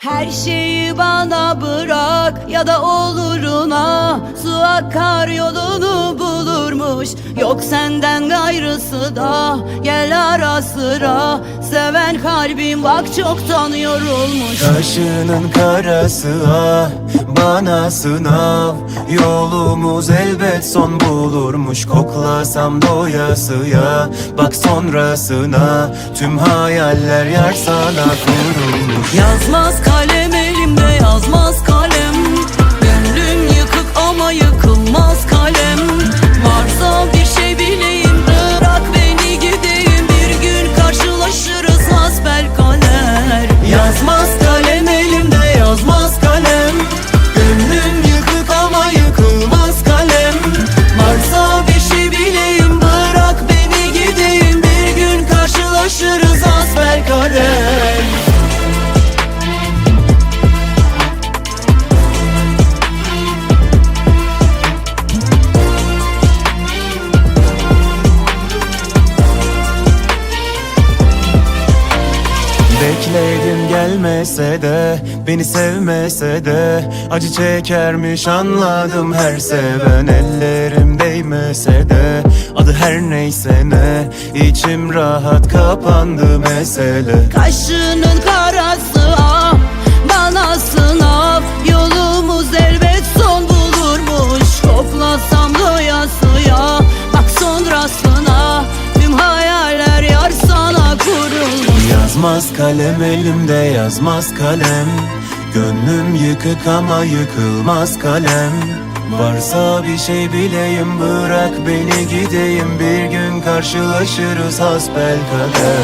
Her şeyi bana bırak ya da oluruna Su akar yolunu bulurmuş. Yok senden gayrısı da Gel ara sıra. Seven kalbim bak çoktan yorulmuş. Kaşının karası ah bana sınav. Yolumuz elbet son bulurmuş. Koklasam doyasıya Bak sonrasına. Tüm hayaller yar sana kurulmuş. Yazmaz hasbel Bekledim gelmese de Beni sevmese de Acı çekermiş anladım her seven. Ellerim değmese de Adı her neyse ne içim rahat kapandı mesele. Kaşının Yazmaz kalem elimde yazmaz kalem. Gönlüm yıkık ama yıkılmaz kalem. Varsa bir şey bileyim bırak beni gideyim. Bir gün karşılaşırız hasbel kader